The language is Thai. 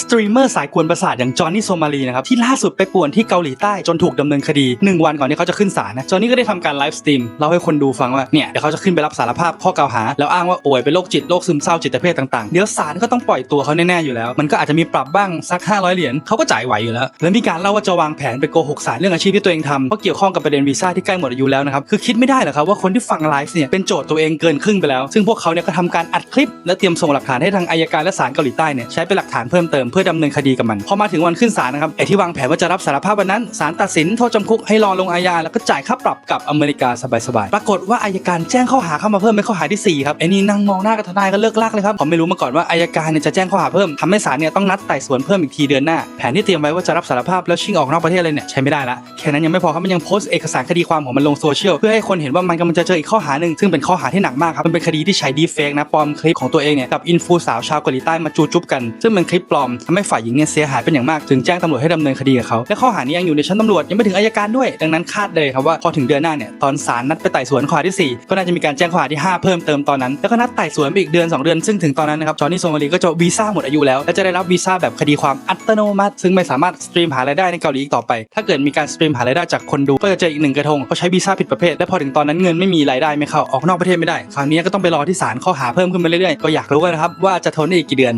สตรีมเมอร์สายกวนประสาทอย่างจอห์นนี่โซมาลีนะครับที่ล่าสุดไปป่วนที่เกาหลีใต้จนถูกดำเนินคดี 1 วันก่อนที่เขาจะขึ้นศาลนะจอห์นนี่ก็ได้ทำการไลฟ์สตรีมเล่าให้คนดูฟังว่าเนี่ยเดี๋ยวเขาจะขึ้นไปรับสารภาพข้อกล่าวหา แล้วอ้างว่าป่วยเป็นโรคจิตโรคซึมเศร้าจิตเภทต่างๆ เดี๋ยวศาลก็ต้องปล่อยตัวเขาแน่ๆอยู่แล้ว มันก็อาจจะมีปรับบ้างสัก 500 เหรียญเขาก็จ่ายไหวอยู่แล้ว แล้วมีการเล่าว่าจะวางแผนไปโกหกศาลเรื่องอาชีพที่ตัวเองทำเพราะเกี่ยวข้องกับประเด็นวีซ่าที่ใกล้หมดอายุแล้วนะครับคือคิดไม่ได้หรอครับว่าคนที่ฟังไลฟ์เนี่ยเป็นโจทย์ตัวเองเกินครึ่งไปแล้ว ซึ่งพวกเขาเนี่ยก็ทำการอัดคลิป และเตรียมส่งหลักฐานให้ทางอายการและศาลเกาหลีใต้เนี่ยใช้เป็นหลักฐานเพิ่มเติมเพื่อดำเนินคดีกับมันพอมาถึงวันขึ้นศาลนะครับไอ้ที่วางแผนว่าจะรับสารภาพวันนั้นศาลตัดสินโทษจำคุกให้รอลงอาญาแล้วก็จ่ายค่าปรับกับอเมริกาสบายๆปรากฏว่าอายการแจ้งข้อหาเข้ามาเพิ่มเป็นข้อหาที่สี่ครับไอ้นี่นั่งมองหน้ากับทนายก็เลิกลากเลยครับผมไม่รู้มาก่อนว่าอายการเนี่ยจะแจ้งข้อหาเพิ่มทำให้ศาลเนี่ยต้องนัดไต่สวนเพิ่มอีกทีเดือนหน้าแผนที่เตรียมไว้ว่าจะรับสารภาพแล้วชิงออกนอกประเทศเลยเนี่ยใช้ไม่ได้ละแค่นั้นยังไม่พอครับมันยังโพสต์เอกสารคดีความของมันลงโซเชียลเพื่อให้คนเห็นว่ามันกำลังจะเจออีกข้อหาหนึ่งซึ่งเป็นข้อหาที่หนักมากครับมันเป็นคดีที่ใช้ดีเฟกนะปลอมคลิปของตัวเองเนี่ยกับอินฟูสาวชาวเกาหลีใต้มาจูจุ๊บกัน ซึ่งเป็นคลิปปลอมทำให้ฝ่ายหญิงเนี่ยเสียหายเป็นอย่างมากจึงแจ้งตำรวจให้ดำเนินคดีกับเขาและข้อหานี้ยังอยู่ในชั้นตำรวจยังไม่ถึงอายการด้วย ดังนั้นคาดเลยครับว่าพอถึงเดือนหน้าเนี่ยตอนศาลนัดไปไต่สวนข้อหาที่สี่ก็น่าจะมีการแจ้งข้อหาที่ห้าเพิ่มเติมตอนนั้นแล้วก็นัดไต่สวนไปอีกเดือนสองเดือนซึ่งถึงตอนนั้นนะครับจอห์นนี่โซมาลีก็จะวีซ่าหมดอายุแล้วและจะได้รับวีซ่าแบบคดีความอัตโนมัติ ซึ่งไม่สามารถสตรีมหารายได้ในเกาหลีอีกต่อไป ถ้าเกิดมีการสตรีมหารายได้จากคนดูก็จะเจออีกหนึ่งกระทงเพราใช้วีซ่าผิดประเภทและพอถึงตอนนั้นเงินไม่มีรายได้ไม่เข้าออกนอกประเทศไม่ได้คราวนี้ก็ต้องไปรอที่ศาลข้อหาเพิ่มขึ้นมาเรื่อยๆก็อยากรู้กันนะครับว่าจะทนได้อีกกี่เดือน